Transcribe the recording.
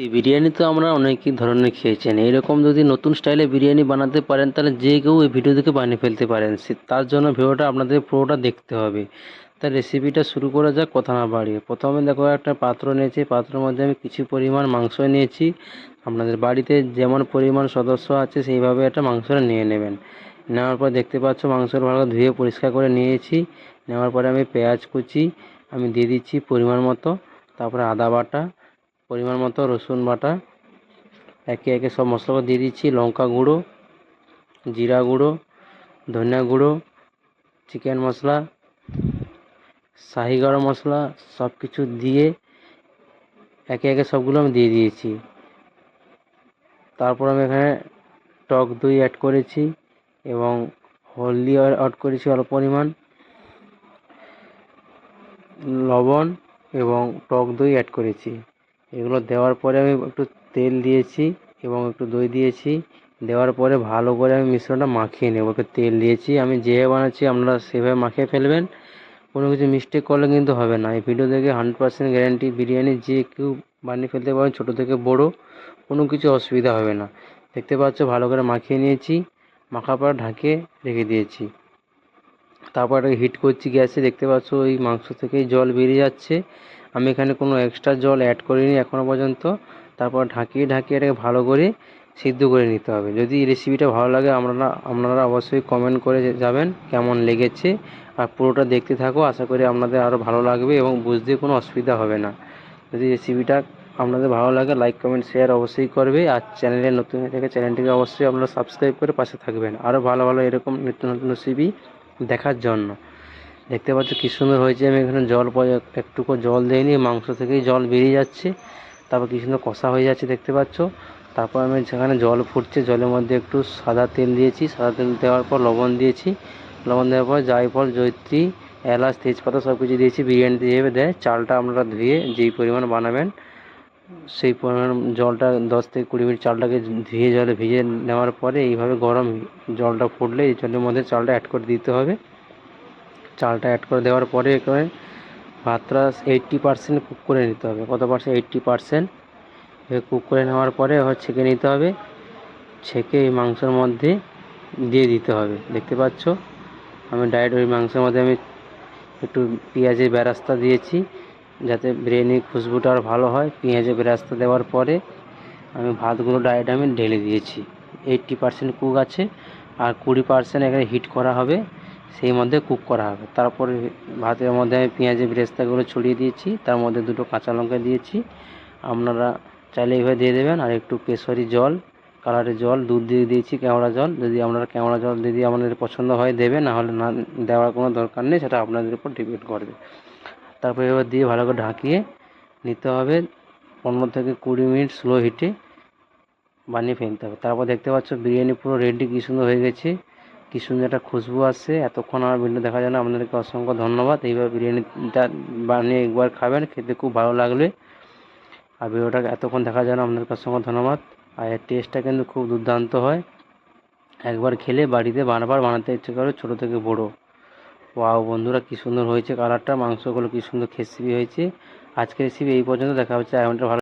এই বিরিয়ানি তো আমরা অনেকই ধরনের খেয়েছেন এইরকম যদি নতুন স্টাইলে বিরিয়ানি বানাতে পারেন, তাহলে যে কেউ এই ভিডিও দেখে বানিয়ে ফেলতে পারেন। তার জন্য ভিডিওটা আপনাদের পুরোটা দেখতে হবে। তার রেসিপিটা শুরু করা যাক, কথা না বাড়িয়ে। প্রথমে দেখো একটা পাত্র নিয়েছি। পাত্রের মধ্যে আমি কিছু পরিমাণ মাংস নিয়েছি। আপনাদের বাড়িতে যেমন পরিমাণ সদস্য আছে, সেইভাবে একটা মাংসটা নিয়ে নেবেন। নেওয়ার পর দেখতে পাচ্ছ মাংসটা ভালো ধুয়ে পরিষ্কার করে নিয়েছি। নেওয়ার পরে আমি পেঁয়াজ কুচি আমি দিয়ে দিচ্ছি পরিমাণ মতো। তারপরে আদা বাটা পরিমাণ মতো রসুন বাটা। একে একে সব মশলাগুলো দিয়ে দিচ্ছি। লঙ্কা গুঁড়ো, জিরা গুঁড়ো, ধনিয়া গুঁড়ো, চিকেন মশলা, শাহি গরম মশলা সব কিছু দিয়ে একে একে সবগুলো আমি দিয়ে দিয়েছি। তারপর আমি এখানে টক দই অ্যাড করেছি এবং হলদি অ্যাড করেছি অল্প পরিমাণ। লবণ এবং টক দই অ্যাড করেছি। এগুলো দেওয়ার পরে আমি একটু তেল দিয়েছি এবং একটু দই দিয়েছি। দেওয়ার পরে ভালো করে আমি মিশ্রণটা মাখিয়ে নেব। একটু তেল দিয়েছি। আমি যেভাবে বানাচ্ছি আপনারা সেভাবে মাখিয়ে ফেলবেন। কোনো কিছু মিস্টেক করলে কিন্তু হবে না। এই ভিডিও দেখে হান্ড্রেড পার্সেন্ট গ্যারান্টি বিরিয়ানি যে কেউ বানিয়ে ফেলতে পারবেন ছোটো থেকে বড়ো, কোনো কিছু অসুবিধা হবে না। দেখতে পাচ্ছ, ভালো করে মাখিয়ে নিয়েছি। মাখা পর ঢাকিয়ে রেখে দিয়েছি। তারপর হিট করছি গ্যাসে। দেখতে পাচ্ছ, ওই মাংস থেকেই জল বেরিয়ে যাচ্ছে। আমি এখানে কোনো এক্সট্রা জল অ্যাড করিনি এখনও পর্যন্ত। তারপর ঢাকিয়ে ঢাকিয়ে এটাকে ভালো করে সিদ্ধ করে নিতে হবে। যদি রেসিপিটা ভালো লাগে আপনারা আপনারা অবশ্যই কমেন্ট করে যাবেন কেমন লেগেছে। আর পুরোটা দেখতে থাকো, আশা করি আপনাদের আরও ভালো লাগবে এবং বুঝতে কোনো অসুবিধা হবে না। যদি রেসিপিটা আপনাদের ভালো লাগে লাইক কমেন্ট শেয়ার অবশ্যই করবে। আর চ্যানেলে নতুন হয়ে থাকে চ্যানেলটিকে অবশ্যই আপনারা সাবস্ক্রাইব করে পাশে থাকবেন। আরও ভালো ভালো এরকম নিত্য নতুন রেসিপি দেখার জন্য। দেখতে পাচ্ছ কি সুন্দর হয়েছে। আমি এখানে জল একটুকু জল দিইনি, মাংস থেকেই জল বেরিয়ে যাচ্ছে। তারপর কি সুন্দর কষা হয়ে যাচ্ছে দেখতে পাচ্ছ। তারপর আমি যেখানে জল ফুটছে, জলের মধ্যে একটু সাদা তেল দিয়েছি। সাদা তেল দেওয়ার পর লবণ দিয়েছি। লবণ দেওয়ার পর জায়ফল, জয়িত্রী, এলাচ, তেজপাতা সব কিছু দিয়েছি বিরিয়ানিতে যেভাবে দেয় চালটা আপনারা ধুয়ে যেই পরিমাণ বানাবেন, সেই পরিমাণ জলটা দশ থেকে কুড়ি মিনিট চালটাকে ধুয়ে জলে ভিজে নেওয়ার পরে এইভাবে গরম জলটা ফুটলে এই জলের মধ্যে চালটা অ্যাড করে দিতে হবে। চালটা অ্যাড করে দেওয়ার পরে এখানে ভাতটা এইট্টি পার্সেন্ট কুক করে নিতে হবে। কত পার্সেন্ট এইট্টি পার্সেন্ট কুক করে নেওয়ার পরে ছেঁকে নিতে হবে। ছেঁকে এই মাংসের মধ্যে দিয়ে দিতে হবে। দেখতে পাচ্ছ? আমি ডাইরেক্ট ওই মাংসের মধ্যে আমি একটু পেঁয়াজের বেরাস্তা দিয়েছি, যাতে বিরিয়ানির খুশবুটা আর ভালো হয়। পেঁয়াজের বেরাস্তা দেওয়ার পরে আমি ভাতগুলো ডাইরেক্ট আমি ঢেলে দিয়েছি। এইট্টি পার্সেন্ট কুক আছে। আর কুড়ি পার্সেন্ট এখানে হিট করা হবে। সেই মধ্যে কুক করা হবে। তারপরে ভাতের মধ্যে আমি পেঁয়াজের বেরেস্তাগুলো ছড়িয়ে দিয়েছি। তার মধ্যে দুটো কাঁচা লঙ্কা দিয়েছি। আপনারা চাইলে এইভাবে দিয়ে দেবেন। আর একটু কেশরি জল, কালারের জল, দুধ দিয়ে দিয়েছি কেওড়া জল। যদি আপনারা কেওড়া জল যদি আপনাদের পছন্দ হয় দেবে না হলে না, দেওয়ার কোনো দরকার নেই, সেটা আপনাদের উপর ডিপেন্ড করবে। তারপরে এবার দিয়ে ভালো করে ঢাকিয়ে নিতে হবে। পনেরো থেকে কুড়ি মিনিট স্লো হিটে বানিয়ে ফেলতে হবে। তারপর দেখতে পাচ্ছ বিরিয়ানি পুরো রেডি কী সুন্দর হয়ে গেছে। কী সুন্দর একটা খুশবু আসছে এতক্ষণ আমার ভিডিও দেখার জন্য আপনাদেরকে অসংখ্য ধন্যবাদ। এইভাবে বিরিয়ানিটা বানিয়ে একবার খাবেন, খেতে খুব ভালো লাগবে। আর ভিডিওটা এতক্ষণ দেখার জন্য আপনাদেরকে অসংখ্য ধন্যবাদ। আর এর টেস্টটা কিন্তু খুব দুর্দান্ত হয়। একবার খেলে বাড়িতে বারবার বানাতে ইচ্ছে করে ছোটো থেকে বড়ো। ওয়াও বন্ধুরা, কী সুন্দর হয়েছে কালারটা, মাংসগুলো কী সুন্দর খেসবি হয়েছে। আজকের রেসিপি এই পর্যন্ত, দেখা হচ্ছে আর ভালো